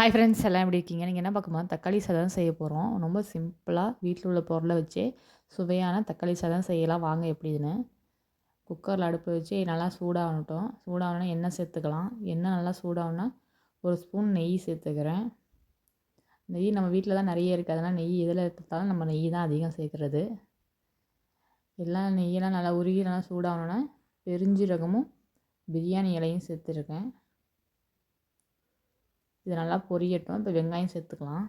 Hi friends எல்லாம் எப்படி இருக்கீங்க? நீங்கள் என்ன பார்க்கமா தக்காளி சாதம் செய்ய போகிறோம் ரொம்ப சிம்பிளாக வீட்டில் உள்ள பொருளை வச்சு சுவையான தக்காளி சாதம் செய்யலாம். வாங்க எப்படின்னு குக்கரில் அடுப்பு வச்சு நல்லா சூடாகட்டும். சூடாகணும்னா எண்ணெய் சேர்த்துக்கலாம். எண்ணெய் நல்லா சூடாகணும்னா ஒரு ஸ்பூன் நெய் சேர்த்துக்கிறேன். நெய் நம்ம வீட்டில் தான் நிறைய இருக்குது அதனால் நெய் எதில் எடுத்தாலும் நம்ம நெய் தான் அதிகம் சேர்க்குறது. எல்லாம் நெய்யெல்லாம் நல்லா உருகி நல்லா சூடாகணுன்னா பெருஞ்சீரகமும் பிரியாணி இலையும் சேர்த்துருக்கேன். இது நல்லா பொரியட்டும். இப்போ வெங்காயம் சேர்த்துக்கலாம்.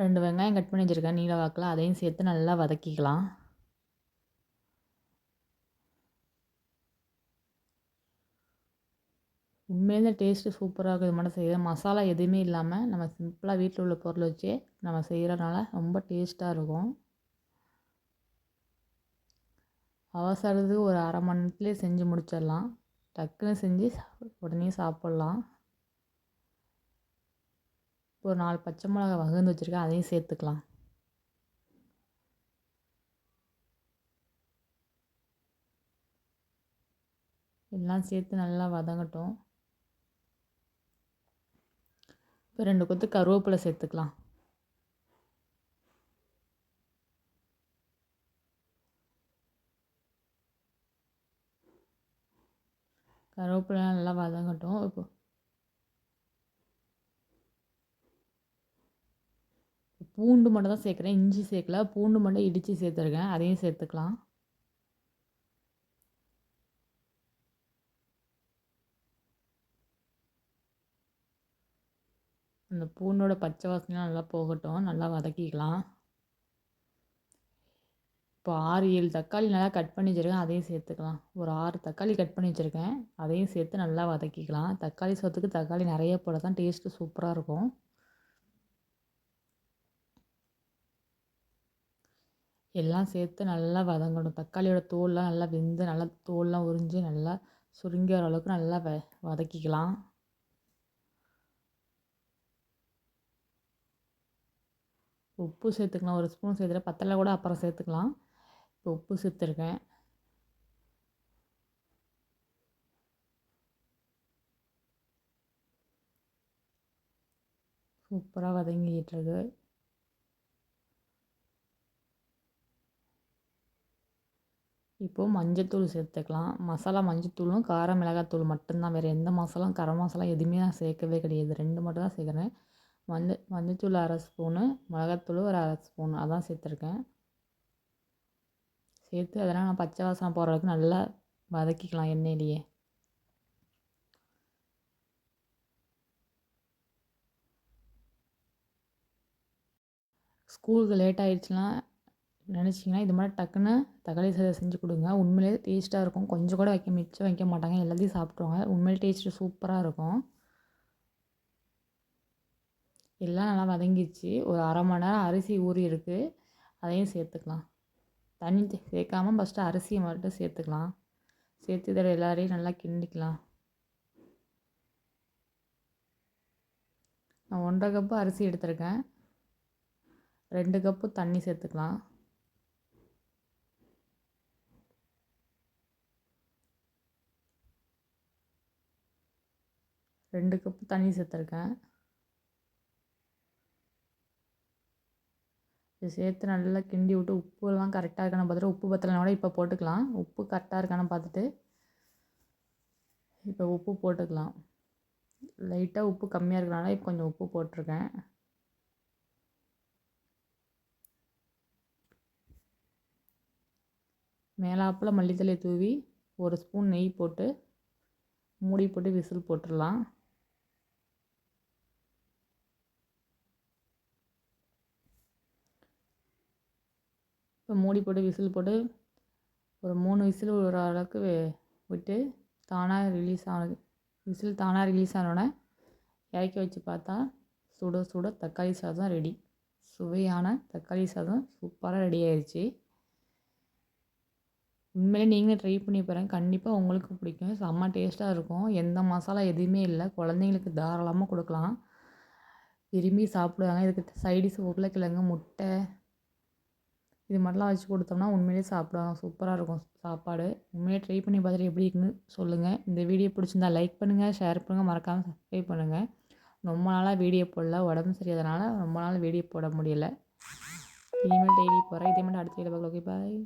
ரெண்டு வெங்காயம் கட் பண்ணி வச்சுருக்கேன். நீல வாக்கில் அதையும் சேர்த்து நல்லா வதக்கிக்கலாம். உண்மையிலே டேஸ்ட்டு சூப்பராக இருக்குது. இது மட்டும் செய்ய மசாலா எதுவுமே இல்லாமல் நம்ம சிம்பிளாக வீட்டில் உள்ள பொருள் வச்சு நம்ம செய்கிறனால ரொம்ப டேஸ்ட்டாக இருக்கும். அவசரத்துக்கு ஒரு அரை மணி நேரத்துலேயே செஞ்சு முடிச்சிடலாம். டக்குன்னு செஞ்சு உடனே சாப்பிட்லாம். ஒரு நாலு பச்சை மிளகா வகுந்து வச்சுருக்கேன் அதையும் சேர்த்துக்கலாம். எல்லாம் சேர்த்து நல்லா வதங்கட்டும். இப்போ ரெண்டு கொத்து கருவேப்பிலை சேர்த்துக்கலாம். கருவேப்பிலாம் நல்லா வதங்கட்டும். இப்போ பூண்டு மட்டும் தான் சேர்க்குறேன். இஞ்சி சேர்க்கல. பூண்டு மட்டும் இடித்து சேர்த்துருக்கேன். அதையும் சேர்த்துக்கலாம். அந்த பூண்டோட பச்சை வாசனைலாம் நல்லா போகட்டும். நல்லா வதக்கிக்கலாம். இப்போ ஆறு ஏழு தக்காளி நல்லா கட் பண்ணி வச்சுருக்கேன். அதையும் சேர்த்துக்கலாம். ஒரு ஆறு தக்காளி கட் பண்ணி வச்சுருக்கேன். அதையும் சேர்த்து நல்லா வதக்கிக்கலாம். தக்காளி சோத்துக்கு தக்காளி நிறைய போட தான் டேஸ்ட்டு சூப்பராக இருக்கும். எல்லாம் சேர்த்து நல்லா வதங்கணும். தக்காளியோட தோல்லாம் நல்லா வெந்து நல்லா தோல்லாம் உறிஞ்சி நல்லா சுருங்கி வர அளவுக்கு நல்லா வ வதக்கிக்கலாம். உப்பு சேர்த்துக்கலாம். ஒரு ஸ்பூன் சேர்த்துட்டு பத்தலை கூட அப்புறம் சேர்த்துக்கலாம். உப்பு சேர்த்துருக்கேன். சூப்பராக வதங்கிட்டுருக்கு இப்போது மஞ்சத்தூள் சேர்த்துக்கலாம். மசாலா மஞ்சத்தூளும் கார மிளகாத்தூள் மட்டும்தான். வேறு எந்த மசாலாம் கரம் மசாலா எதுவுமே நான் சேர்க்கவே கிடையாது. ரெண்டு மட்டும் தான் சேர்க்குறேன். மஞ்சள் மஞ்சத்தூள் அரை ஸ்பூனு மிளகாத்தூள் ஒரு அரை ஸ்பூன். அதான் சேர்த்துருக்கேன். சேர்த்து அதெல்லாம் நான் பச்சை வாசனை போகிற அளவுக்கு நல்லா வதக்கிக்கலாம் எண்ணெயிலேயே. ஸ்கூலுக்கு லேட் ஆகிடுச்சுன்னா நினச்சிங்கன்னா இது மாதிரி டக்குன்னு தக்காளி சாதம் செஞ்சு கொடுங்க. உண்மையிலே டேஸ்ட்டாக இருக்கும். கொஞ்சம் கூட வைக்க மிச்சம் வைக்க மாட்டாங்க. எல்லாத்தையும் சாப்பிட்ருவாங்க உண்மையிலே டேஸ்ட்டு சூப்பராக இருக்கும். எல்லாம் நல்லா வதங்கிடுச்சு. ஒரு அரை மணி நேரம் அரிசி ஊறி இருக்குது அதையும் சேர்த்துக்கலாம். தண்ணி சேர்க்காம ஃபஸ்ட்டு அரிசியை மட்டும் சேர்த்துக்கலாம். சேர்த்து இதில் எல்லாரையும் நல்லா கிண்டிக்கலாம். நான் ஒன்றரை கப்பு அரிசி எடுத்திருக்கேன். ரெண்டு கப்பு தண்ணி சேர்த்துக்கலாம். ரெண்டு கப்பு தண்ணி சேர்த்துருக்கேன். இது சேர்த்து நல்லா கிண்டி விட்டு உப்புலாம் கரெக்டாக இருக்கான்னு பார்த்துட்டு உப்பு பத்தலைனா கூட இப்போ போட்டுக்கலாம். உப்பு கரெக்டாக இருக்கான்னு பார்த்துட்டு இப்போ உப்பு போட்டுக்கலாம். லைட்டாக உப்பு கம்மியாக இருக்கிறனால இப்போ கொஞ்சம் உப்பு போட்டிருக்கேன். மேலாப்பில் மல்லித்தலை தூவி ஒரு ஸ்பூன் நெய் போட்டு மூடி போட்டு விசில் போட்டுடலாம். இப்போ மூடி போட்டு விசில் போட்டு ஒரு மூணு விசில் ஒரு அளவுக்கு விட்டு தானாக ரிலீஸ் ஆனது விசில் தானாக ரிலீஸ் ஆனோடனே இறக்கி வச்சு பார்த்தா சுட சுட தக்காளி சாதம் ரெடி சுவையான தக்காளி சாதம் சூப்பராக ரெடி ஆயிடுச்சு உண்மையிலே நீங்களும் ட்ரை பண்ணி பாருங்கள் கண்டிப்பாக உங்களுக்கு பிடிக்கும். செம்ம டேஸ்ட்டாக இருக்கும். எந்த மசாலா எதுவுமே இல்லை. குழந்தைங்களுக்கு தாராளமாக கொடுக்கலாம். விரும்பி சாப்பிடுவாங்க. இதுக்கு சைடிஸ் உருளைக்கிழங்கு முட்டை இது மாதிரிலாம் வச்சு கொடுத்தோம்னா உண்மையிலேயே சாப்பிடுவாங்க சூப்பராக இருக்கும் சாப்பாடு. உண்மையிலே ட்ரை பண்ணி பார்த்துட்டு எப்படி இருக்குன்னு சொல்லுங்கள் இந்த வீடியோ பிடிச்சிருந்தா லைக் பண்ணுங்கள் ஷேர் பண்ணுங்கள் மறக்காமல் சப்ஸ்கிரைப் பண்ணுங்கள் ரொம்ப நாளாக வீடியோ போடல உடம்பு சரியாதனால ரொம்ப நாள் வீடியோ போட முடியல. இனிமேல் டெய்லி போகிறேன் இதே மாதிரி அடுத்த வீடியோ பார்க்கலாம் ஓகே பாய்